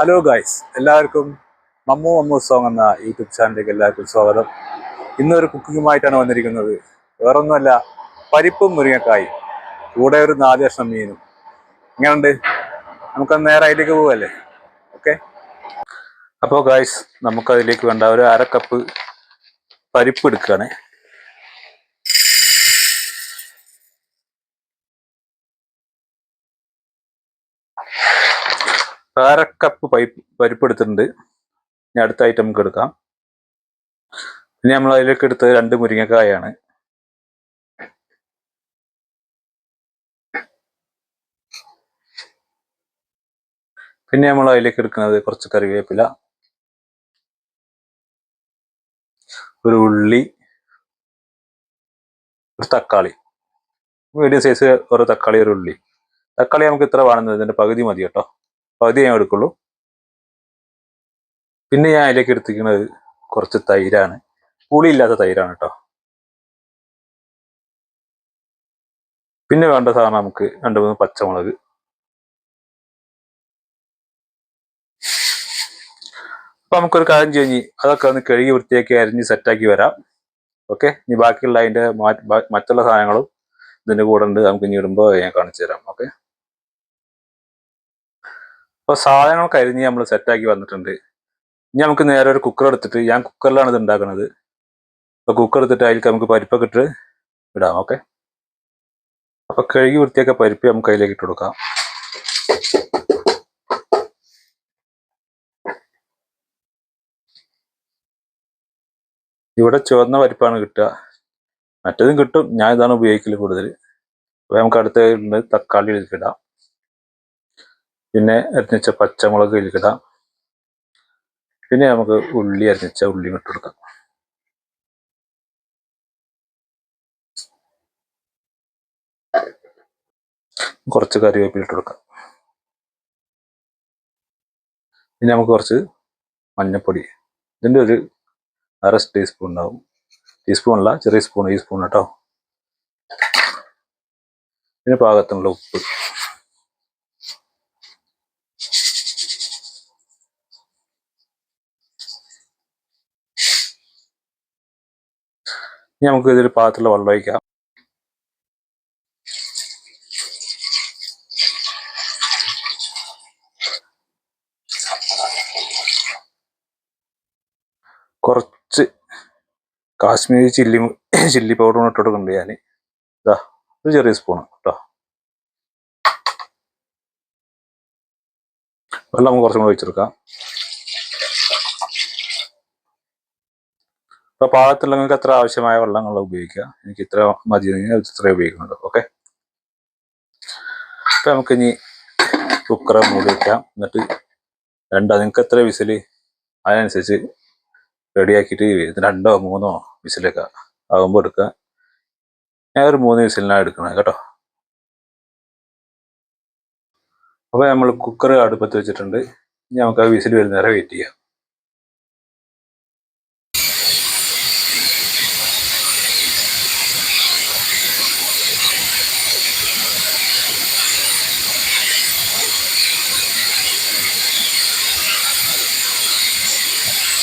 Hello guys എല്ലാവർക്കും Mammu Mammu song എന്ന YouTube ചാനലിലേക്ക് എല്ലാവർക്കും സ്വാഗതം. ഇന്നൊരു കുക്കിങ്ങുമായിട്ടാണ് വന്നിരിക്കുന്നത്. വേറൊന്നുമല്ല പരിപ്പും മുരിങ്ങക്കായും. കൂടെ ഒരു നാല് കഷ്ണം മീനും. ഇങ്ങനെയുണ്ട് നമുക്ക് നേരെ അതിലേക്ക് പോവല്ലേ? ഓക്കെ അപ്പോൾ ഗായ്സ് നമുക്കതിലേക്ക് വേണ്ട ഒരു അര കപ്പ് പരിപ്പ് എടുക്കുകയാണ്. അര കപ്പ് പൈപ്പ് പരിപ്പ് എടുത്തിട്ടുണ്ട് ഇനി അടുത്ത ഐറ്റം നമുക്ക് എടുക്കാം. പിന്നെ നമ്മൾ അതിലേക്ക് എടുത്തത് രണ്ട് മുരിങ്ങക്കായാണ്. പിന്നെ നമ്മൾ അതിലേക്ക് എടുക്കുന്നത് കുറച്ച് കറിവേപ്പില ഒരു ഉള്ളി ഒരു തക്കാളി. മീഡിയം സൈസ് ഒരു തക്കാളി ഒരു ഉള്ളി. തക്കാളി നമുക്ക് ഇത്ര വേണമെന്ന് ഇതിന്റെ പകുതി മതി കേട്ടോ. പകുതി ഞാൻ എടുക്കുള്ളൂ. പിന്നെ ഞാൻ അതിലേക്ക് എടുത്തിരിക്കുന്നത് കുറച്ച് തൈരാണ്. പുളിയില്ലാത്ത തൈരാണ് കേട്ടോ. പിന്നെ വേണ്ട സാധനം നമുക്ക് രണ്ട് മൂന്ന് പച്ചമുളക്. അപ്പൊ നമുക്കൊരു കാര്യം കഴിഞ്ഞ് അതൊക്കെ ഒന്ന് കഴുകി വൃത്തിയാക്കി അരിഞ്ഞ് സെറ്റാക്കി വരാം. ഓക്കെ? ഇനി ബാക്കിയുള്ള അതിന്റെ മറ്റുള്ള സാധനങ്ങളും ഇതിന്റെ കൂടെ ഉണ്ട്. നമുക്ക് ഇനി ഇടുമ്പോൾ ഞാൻ കാണിച്ചു തരാം. ഓക്കെ? അപ്പൊ സാധനങ്ങൾ കരിഞ്ഞ് നമ്മൾ സെറ്റാക്കി വന്നിട്ടുണ്ട്. ഇനി നമുക്ക് നേരെ ഒരു കുക്കർ എടുത്തിട്ട് ഞാൻ കുക്കറിലാണ് ഇത് ഉണ്ടാക്കുന്നത് അപ്പൊ കുക്കർ എടുത്തിട്ട് അതിലേക്ക് നമുക്ക് പരിപ്പൊക്കെ ഇട്ട് ഇടാം ഓക്കെ അപ്പൊ കഴുകി വൃത്തിയാക്കിയ പരിപ്പ് നമുക്ക് അതിലേക്ക് ഇട്ട് കൊടുക്കാം. ഇവിടെ ചുവന്ന പരിപ്പാണ് കിട്ടുക. മറ്റേതും കിട്ടും ഞാൻ ഇതാണ് ഉപയോഗിക്കൽ കൂടുതൽ അപ്പൊ നമുക്ക് അടുത്ത തക്കാളി ഇടാം. പിന്നെ അരിഞ്ഞിച്ച പച്ചമുളക് ഇതിലേക്ക് ഇടാം പിന്നെ നമുക്ക് ഉള്ളി അരിഞ്ഞിച്ച ഉള്ളി ഇട്ട് കൊടുക്കാം. കുറച്ച് കറിവേപ്പില ഇട്ട് കൊടുക്കാം. പിന്നെ നമുക്ക് കുറച്ച് മഞ്ഞൾപ്പൊടി ഇതിന്റെ ഒരു അര ടീസ്പൂൺ ഉണ്ടാവും. ടീസ്പൂൺ അല്ല ചെറിയ സ്പൂൺ ഈ സ്പൂൺ കേട്ടോ. പിന്നെ പാകത്തിനുള്ള ഉപ്പ് ഇനി നമുക്ക് ഇതിൽ പാത്രത്തിൽ വെള്ളം ഒഴിക്കാം. കുറച്ച് കാശ്മീരി ചില്ലി ചില്ലി പൗഡർ ഇട്ട് കൊടുക്കുന്നുണ്ട് ഞാൻ ഇതാ ഒരു ചെറിയ സ്പൂണ് കേട്ടോ. വെള്ളം നമുക്ക് കുറച്ചും കൂടെ ഒഴിച്ചെടുക്കാം. അപ്പൊ പാകത്തിലുള്ളവർക്ക് എത്ര ആവശ്യമായ വെള്ളങ്ങൾ ഉപയോഗിക്കുക. എനിക്ക് ഇത്ര മതി ഇത്ര ഉപയോഗിക്കുന്നുണ്ട് ഓക്കെ അപ്പൊ നമുക്ക് ഇനി കുക്കറെ മൂടി വെക്കാം. എന്നിട്ട് രണ്ടോ നിങ്ങൾക്ക് എത്ര വിസിൽ? അതിനനുസരിച്ച് റെഡിയാക്കിയിട്ട് രണ്ടോ മൂന്നോ വിസിലൊക്കെ ആകുമ്പോൾ എടുക്കുക. ഞാൻ ഒരു മൂന്ന് വിസിലിനാണ് എടുക്കണത് കേട്ടോ. അപ്പൊ നമ്മൾ കുക്കർ അടുപ്പത്ത് വെച്ചിട്ടുണ്ട്. ഇനി നമുക്ക് ആ വിസിൽ വരുന്നവരെ വെയിറ്റ് ചെയ്യാം.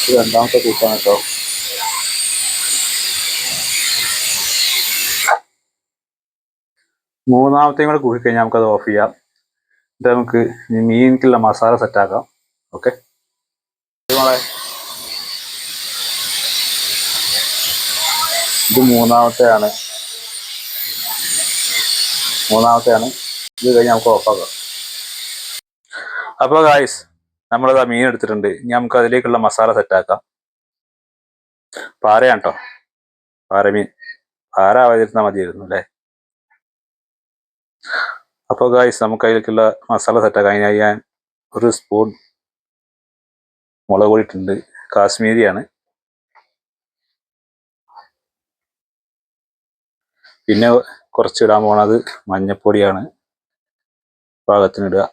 ഇത് രണ്ടാമത്തെ കൂട്ടാണ് കേട്ടോ. മൂന്നാമത്തെയും കൂടെ കൂടി കഴിഞ്ഞാൽ നമുക്കത് ഓഫ് ചെയ്യാം. ഇത് നമുക്ക് മീനിക്കുള്ള മസാല സെറ്റാക്കാം ഓക്കെ ഇത് മൂന്നാമത്തെയാണ്. മൂന്നാമത്തെയാണ്. ഇത് കഴിഞ്ഞ് നമുക്ക് ഓഫാക്കാം അപ്പോൾ ഗായ്സ് നമ്മളിതാ മീൻ എടുത്തിട്ടുണ്ട്. ഇനി നമുക്ക് അതിലേക്കുള്ള മസാല സെറ്റാക്കാം പാരയാണ് കേട്ടോ പാര മീൻ. പാര ആവാതിരുന്നാൽ മതിയായിരുന്നു അല്ലേ? അപ്പോൾ ഗായ്സ് നമുക്ക് അതിലേക്കുള്ള മസാല സെറ്റാക്കാം അതിനായി ഞാൻ ഒരു സ്പൂൺ മുളക് പൊടിയിട്ടുണ്ട് കാശ്മീരിയാണ്. പിന്നെ കുറച്ച് ഇടാൻ പോണത് മഞ്ഞപ്പൊടിയാണ്. പാകത്തിന് ഇടുക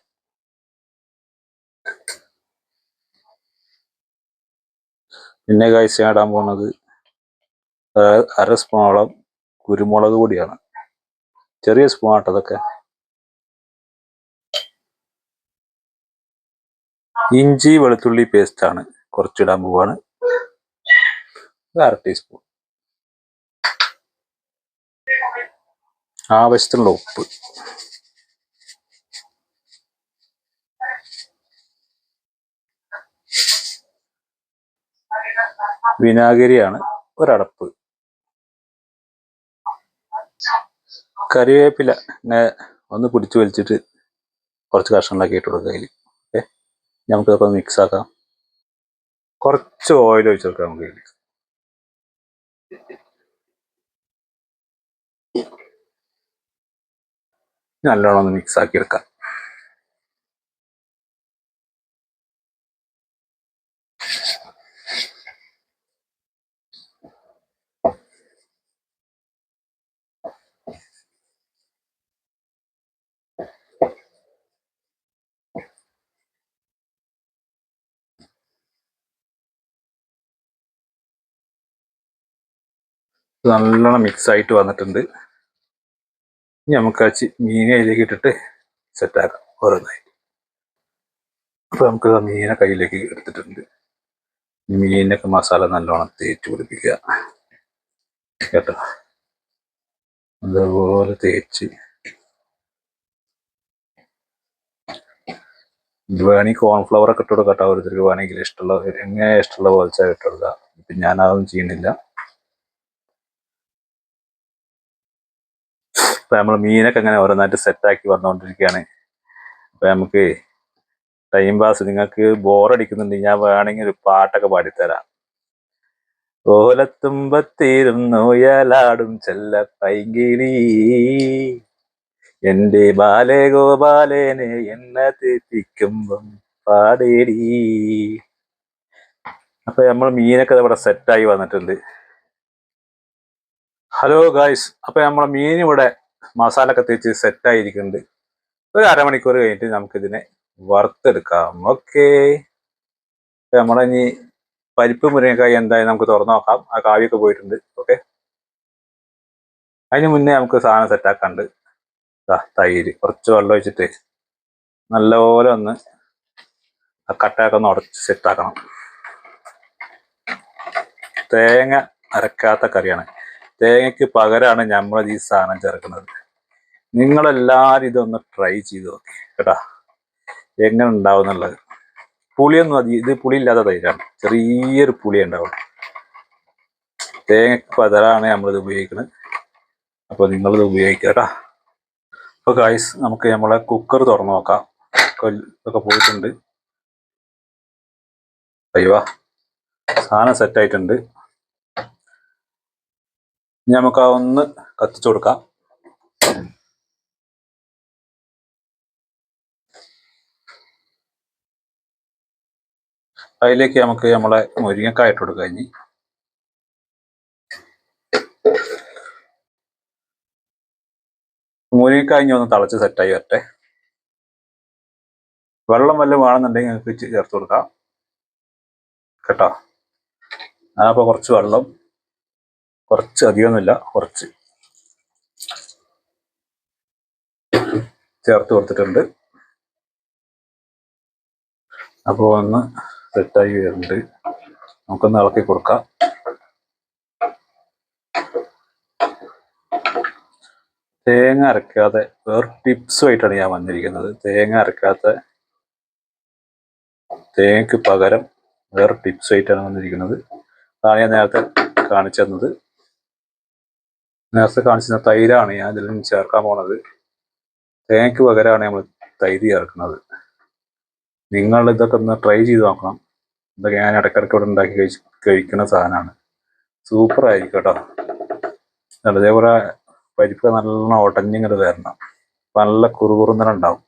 പിന്നെ കാഴ്ച ഇടാൻ പോകുന്നത് അര- സ്പൂണോളം കുരുമുളക് പൊടിയാണ്. ചെറിയ സ്പൂൺ ആട്ടോ അതൊക്കെ ഇഞ്ചി വെളുത്തുള്ളി പേസ്റ്റ് ആണ്. കുറച്ചിടാൻ പോവാണ്. അര ടീസ്പൂൺ ആവശ്യത്തിനുള്ള ഉപ്പ്. വിനാഗിരിയാണ് ഒരടപ്പ്. കറിവേപ്പില ഒന്ന് പിടിച്ചു വലിച്ചിട്ട് കുറച്ച് കഷ്ണങ്ങളൊക്കെ ഇട്ട് കൊടുക്കുക അതിൽ ഓക്കെ? നമുക്കതൊക്കെ ഒന്ന് മിക്സ് ആക്കാം. കുറച്ച് ഓയിൽ ഒഴിച്ചു കൊടുക്കാം നമുക്ക് ഇതിൽ നല്ലോണം ഒന്ന് മിക്സ് ആക്കി എടുക്കാം ഇത് നല്ലോണം മിക്സ് ആയിട്ട് വന്നിട്ടുണ്ട്. ഇനി നമുക്ക് ആ മീൻ അതിലേക്ക് ഇട്ടിട്ട് സെറ്റാക്കാം ഓരോന്നായി. അപ്പം നമുക്ക് ആ മീനെ കയ്യിലേക്ക് എടുത്തിട്ടുണ്ട്. ഈ മീനിനൊക്കെ മസാല നല്ലോണം തേച്ച് പിടിപ്പിക്കുക. കേട്ടോ? അതുപോലെ തേച്ച്. വേണമെങ്കിൽ കോൺഫ്ലവർ ഒക്കെ ഇട്ട് കൊടുക്കട്ടെ ഓരോരുത്തർക്ക് വേണമെങ്കിൽ ഇഷ്ടമുള്ള എങ്ങനെ ഇഷ്ടമുള്ള പോലെ ഇട്ട് ഇപ്പം ഞാനതൊന്നും ചെയ്യുന്നില്ല ഇപ്പൊ നമ്മൾ മീനൊക്കെ അങ്ങനെ ഓരോന്നായിട്ട് സെറ്റാക്കി വന്നുകൊണ്ടിരിക്കുകയാണ് അപ്പോൾ നമുക്ക് ടൈം പാസ് നിങ്ങൾക്ക് ബോറടിക്കുന്നുണ്ടെങ്കിൽ ഞാൻ വേണമെങ്കിൽ ഒരു പാട്ടൊക്കെ പാടിത്തരാം. ഓലത്തുമ്പത്തിരുന്നു ഉയലാടും ചെല്ല പൈങ്കിളി. എന്റെ ബാലേ ഗോപാലേനെ എന്നെ തെറ്റിക്കുമ്പം പാടേടി. അപ്പൊ നമ്മൾ മീനൊക്കെ ഇവിടെ സെറ്റായി വന്നിട്ടുണ്ട്. ഹലോ ഗായ്സ് അപ്പൊ നമ്മളെ മീൻ ഇവിടെ മസാല ഒക്കെ തേച്ച് സെറ്റായിരിക്കുന്നുണ്ട് ഒരു അരമണിക്കൂർ കഴിഞ്ഞിട്ട് നമുക്കിതിനെ വറുത്തെടുക്കാം. ഓക്കെ ഇനി പരിപ്പ് മുരിങ്ങക്കായി എന്തായാലും നമുക്ക് തുറന്നു നോക്കാം. ആ കാവ്യൊക്കെ പോയിട്ടുണ്ട്. ഓക്കെ അതിന് മുന്നേ നമുക്ക് സാധനം സെറ്റാക്കാണ്ട് തൈര്. കുറച്ച് വെള്ളം ഒഴിച്ചിട്ട് നല്ലപോലെ ഒന്ന് ആ കട്ടയൊക്കെ ഒന്ന് ഉടച്ച് സെറ്റാക്കണം തേങ്ങ അരക്കാത്ത കറിയാണ്. തേങ്ങയ്ക്ക് പകരമാണ് നമ്മൾ ഈ സാധനം ചേർക്കുന്നത്. നിങ്ങളെല്ലാവരും ഇതൊന്ന് ട്രൈ ചെയ്ത് നോക്കി കേട്ടാ. എങ്ങനെ ഉണ്ടാവും എന്നുള്ളത്. പുളിയൊന്നും അതി ഇത് പുളി ഇല്ലാത്ത തൈരാണ്. ചെറിയൊരു പുളി ഉണ്ടാവും. തേങ്ങയ്ക്ക് പകരമാണ് നമ്മളിത് ഉപയോഗിക്കുന്നത് അപ്പോൾ നിങ്ങളിത് ഉപയോഗിക്കുക കേട്ടാ. അപ്പോൾ ഗൈസ് നമുക്ക് നമ്മളെ കുക്കർ തുറന്നു നോക്കാം. ഒക്കെ പോയിട്ടുണ്ട്. അയ്യോ സാധനം സെറ്റ് ആയിട്ടുണ്ട്. ഇനി നമുക്ക് ആ ഒന്ന് കത്തിച്ചു കൊടുക്കാം. അതിലേക്ക് നമുക്ക് നമ്മളെ മുരിങ്ങക്കായ ഇട്ട് കൊടുക്കുക ഇനി. മുരിങ്ങക്കായ ഒന്ന് തിളച്ച് സെറ്റായി വരട്ടെ. വെള്ളം വല്ലതും വേണമെന്നുണ്ടെങ്കിൽ നിങ്ങൾക്ക് ചേർത്ത് കൊടുക്കാം. കേട്ടോ? ഞാനപ്പോൾ കുറച്ച് വെള്ളം കുറച്ച് അധികമൊന്നുമില്ല. കുറച്ച് ചേർത്ത് കൊടുത്തിട്ടുണ്ട്. അപ്പോൾ ഒന്ന് സെറ്റായി വരുന്നുണ്ട്. നമുക്കൊന്ന് ഇളക്കി കൊടുക്കാം. തേങ്ങ അരക്കാതെ വേറെ ടിപ്സുമായിട്ടാണ് ഞാൻ വന്നിരിക്കുന്നത്. തേങ്ങ അരക്കാത്ത തേങ്ങയ്ക്ക് പകരം വേറെ ടിപ്സുമായിട്ടാണ് വന്നിരിക്കുന്നത്. അതാണ് ഞാൻ നേരത്തെ കാണിച്ചു തന്നത്. നേരത്തെ കാണിച്ചിരുന്ന തൈരാണ് ഞാൻ ഇതിലും ചേർക്കാൻ പോണത്. തേങ്ങയ്ക്ക് പകരമാണ് നമ്മൾ തൈര് ചേർക്കുന്നത്. നിങ്ങൾ ഇതൊക്കെ ഒന്ന് ട്രൈ ചെയ്ത് നോക്കണം. ഇതൊക്കെ ഞാൻ ഇടയ്ക്കിടയ്ക്ക് ഇവിടെ ഉണ്ടാക്കി കഴിച്ച് കഴിക്കുന്ന സാധനമാണ്. സൂപ്പർ ആയിരിക്കും കേട്ടോ ഇതേപോലെ പരിപ്പ് നല്ലോണം ഉടഞ്ഞിങ്ങോട്ട് വരണം. നല്ല കുറുകുറുന്നന ഉണ്ടാവും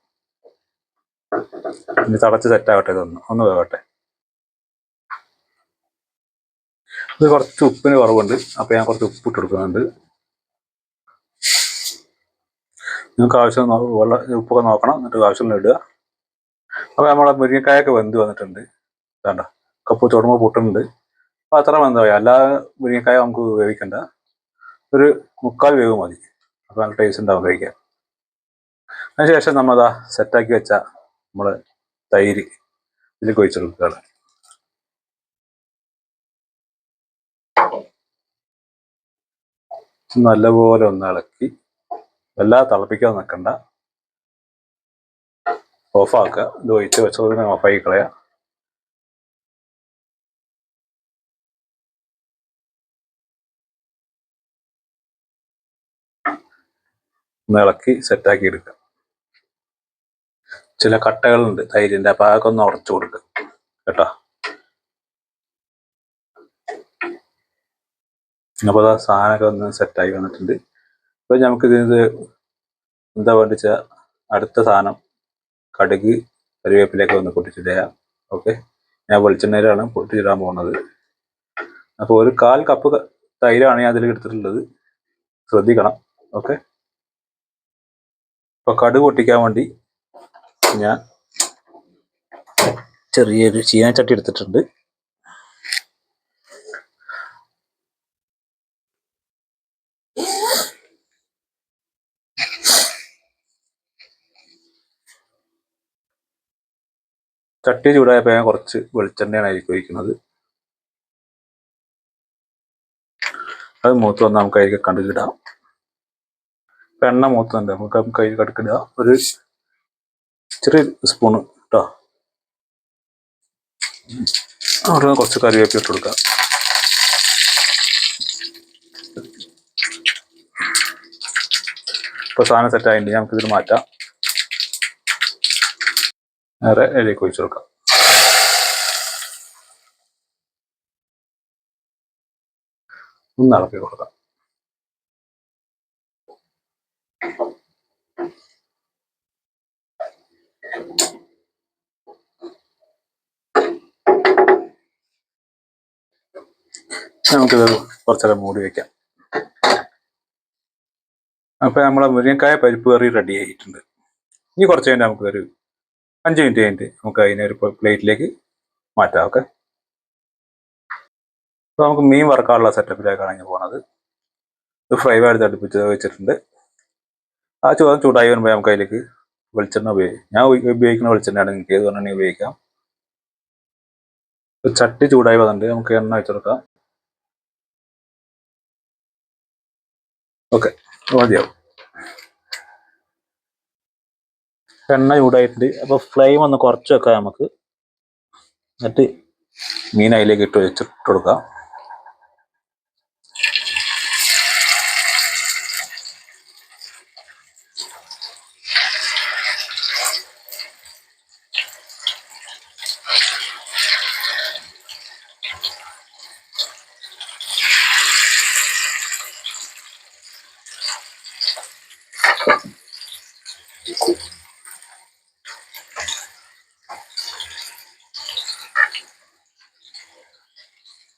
ഇനി തടച്ച് സെറ്റാവട്ടെ ഇതൊന്ന്. ഒന്ന് വേവട്ടെ. ഇത് കുറച്ച് ഉപ്പിന് കുറവുണ്ട്. അപ്പൊ ഞാൻ കുറച്ച് ഉപ്പ് ഇട്ട് കൊടുക്കുന്നുണ്ട്. നിങ്ങൾക്ക് ആവശ്യം വെള്ളം ഉപ്പൊക്കെ നോക്കണം എന്നിട്ട് ആവശ്യമുള്ള ഇടുക. അപ്പോൾ നമ്മളെ മുരിങ്ങക്കായൊക്കെ വെന്ത് വന്നിട്ടുണ്ട്. വേണ്ട കപ്പ് ചുടുമ്പോൾ പൊട്ടുന്നുണ്ട് അപ്പോൾ അത്ര വെന്താ എല്ലാ മുരിങ്ങക്കായ നമുക്ക് വേവിക്കണ്ട ഒരു മുക്കാൽ വേവ് മതി. അപ്പോൾ നല്ല ടേസ്റ്റ് ഉണ്ടാവും കഴിക്കാൻ. അതിനുശേഷം നമ്മളതാ സെറ്റാക്കി വെച്ച നമ്മൾ തൈര് ഇതിലേക്ക് ഒഴിച്ചു കൊടുക്കുകയാണ്. നല്ലപോലെ ഒന്ന് ഇളക്കി വല്ലാതെ തിളപ്പിക്കാതെ നിൽക്കണ്ട ഓഫാക്കുക ഇത് ഒഴിച്ച് വെച്ചതിനെ ഓഫാക്കി കളയാം. ഒന്ന് ഇളക്കി സെറ്റാക്കി എടുക്കുക ചില കട്ടകളുണ്ട് തൈരിന്റെ അപ്പൊ അതൊക്കെ ഒന്ന് ഉടച്ചു കൊടുക്കുക കേട്ടോ? അപ്പൊ ആ സാധനമൊക്കെ ഒന്ന് സെറ്റായി വന്നിട്ടുണ്ട്. ഇപ്പൊ നമുക്ക് ഇതിന് എന്താ വേണ്ടിച്ച അടുത്ത സാധനം കടുക് കറിവേപ്പിലേക്ക് ഒന്ന് പൊട്ടിച്ചിടുക. ഓക്കെ? ഞാൻ വെളിച്ചെണ്ണയിലാണ് പൊട്ടിച്ചിടാൻ പോകുന്നത് അപ്പോൾ ഒരു കാൽ കപ്പ് തൈരാണ് ഞാൻ അതിലേക്ക് എടുത്തിട്ടുള്ളത്. ശ്രദ്ധിക്കണം. ഓക്കെ? അപ്പോൾ കടുക് പൊട്ടിക്കാൻ വേണ്ടി ഞാൻ ചെറിയൊരു ചീനച്ചട്ടി എടുത്തിട്ടുണ്ട്. ചട്ടി ചൂടായപ്പോൾ ഞാൻ കുറച്ച് വെളിച്ചെണ്ണയാണ് അതിലേക്ക് ഒഴിക്കുന്നത്. അത് മൂത്ത് വന്ന് നമുക്ക് അതിലേക്ക് കടുകിടാം ഇപ്പൊ എണ്ണ മൂത്തുണ്ട് നമുക്ക് നമുക്ക് കടുക്കിടുക ഒരു ചെറിയ സ്പൂണ് കേട്ടോ അവിടെ കുറച്ച് കറിവേപ്പില ഇട്ട് കൊടുക്കുക. ഇപ്പൊ സാധനം സെറ്റ് ആയിട്ടുണ്ട്. നമുക്ക് ഇതിൽ മാറ്റാം. നേരെ എഴുതി ഒഴിച്ചു കൊടുക്കാം. ഒന്ന് ഇളക്കി കൊടുക്കാം. നമുക്കിത് കുറച്ചേരം മൂടി വെക്കാം. അപ്പൊ നമ്മളെ മുരിങ്ങക്കായ പരിപ്പ് കറി റെഡി ആയിട്ടുണ്ട്. ഇനി കുറച്ച് കഴിഞ്ഞാൽ നമുക്ക് ഒരു അഞ്ച് മിനിറ്റ് കഴിഞ്ഞിട്ട് നമുക്ക് അതിനെ ഒരു പ്ലേറ്റിലേക്ക് മാറ്റാം ഓക്കെ അപ്പോൾ നമുക്ക് മീൻ വറക്കാനുള്ള സെറ്റപ്പിലേക്കാണ് ഞാൻ പോകുന്നത് ഇത് ഫ്രൈ എടുത്ത് അടുപ്പിച്ച് വെച്ചിട്ടുണ്ട്. ആ ചോദ്യം ചൂടായി വരുമ്പോൾ നമുക്ക് അതിലേക്ക് വെളിച്ചെണ്ണ ഉപയോഗിക്കാം ഞാൻ ഉപ- ഉപയോഗിക്കുന്ന വെളിച്ചെണ്ണയാണ് നിങ്ങൾക്ക് ഏത് വേണമെങ്കിൽ ഉപയോഗിക്കാം. ചട്ടി ചൂടായി വന്നിട്ട് നമുക്ക് എണ്ണ വെച്ചെടുക്കാം ഓക്കെ മതിയാവും. എണ്ണ ചൂടായിട്ടുണ്ട്. അപ്പൊ ഫ്ലെയിം ഒന്ന് കുറച്ച് വെക്കാം നമുക്ക്. എന്നിട്ട് മീൻ അതിലേക്ക് ഇട്ട് വെച്ചിട്ട് കൊടുക്കാം.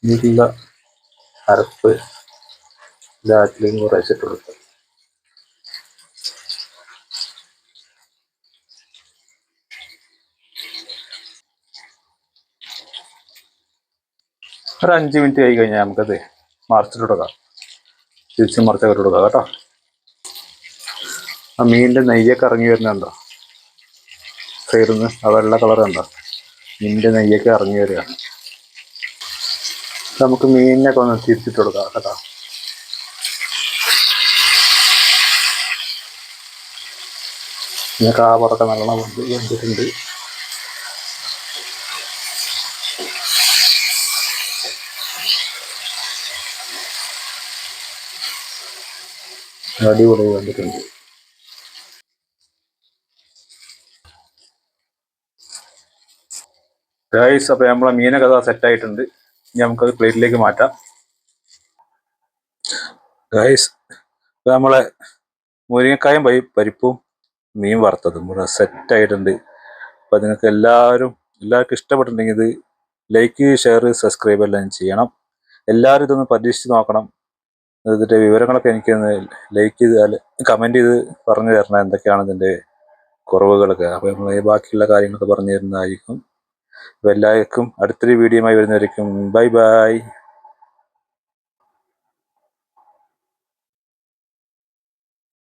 ഇതിലുള്ള അരപ്പ് ലാറ്റിലും കുറച്ചിട്ട് കൊടുക്കാം ഒരു അഞ്ച് മിനിറ്റ് ആയി കഴിഞ്ഞാൽ നമുക്കത് മറിച്ചിട്ട് കൊടുക്കാം തിരിച്ച് മറിച്ചൊക്കെ ഇട്ട് കൊടുക്കാം കേട്ടോ. ആ മീനിന്റെ നെയ്യൊക്കെ ഇറങ്ങി വരുന്നുണ്ടോ സൈഡിൽ നിന്ന് ആ വെള്ള കളർ ഉണ്ടോ മീനിന്റെ നെയ്യൊക്കെ ഇറങ്ങി വരിക. നമുക്ക് മീനിനൊക്കെ ഒന്ന് തിരിച്ചിട്ട് കൊടുക്കാം കേട്ടോ. പിന്നെ കാവറൊക്കെ നല്ലോണം വെന്ത് വെന്തിട്ടുണ്ട്. അടിപൊളി വന്നിട്ടുണ്ട് ഗൈസ് അപ്പൊ നമ്മളെ മീനൊക്കെ സെറ്റ് ആയിട്ടുണ്ട്. ഇനി നമുക്കത് പ്ലേറ്റിലേക്ക് മാറ്റാം. ഗൈസ് നമ്മളെ മുരിങ്ങക്കായും പരി പരിപ്പും മീൻ വറുത്തതും സെറ്റ് ആയിട്ടുണ്ട്. അപ്പൊ നിങ്ങൾക്ക് എല്ലാവരും എല്ലാവർക്കും ഇഷ്ടപ്പെട്ടിട്ടുണ്ടെങ്കിൽ ഇത് ലൈക്ക് ഷെയർ സബ്സ്ക്രൈബ് എല്ലാം ചെയ്യണം. എല്ലാവരും ഇതൊന്ന് പരീക്ഷിച്ച് നോക്കണം. ഇതിന്റെ വിവരങ്ങളൊക്കെ എനിക്ക് ലൈക്ക് ചെയ്ത് കമന്റ് ചെയ്ത് പറഞ്ഞു തരണം എന്തൊക്കെയാണ് ഇതിന്റെ കുറവുകളൊക്കെ. അപ്പോൾ നമ്മൾ ബാക്കിയുള്ള കാര്യങ്ങളൊക്കെ പറഞ്ഞു തരുന്നതായിരിക്കും. എല്ലാവർക്കും അടുത്തൊരു വീഡിയോയുമായി വരുന്നവരേക്കും ബൈ ബൈ.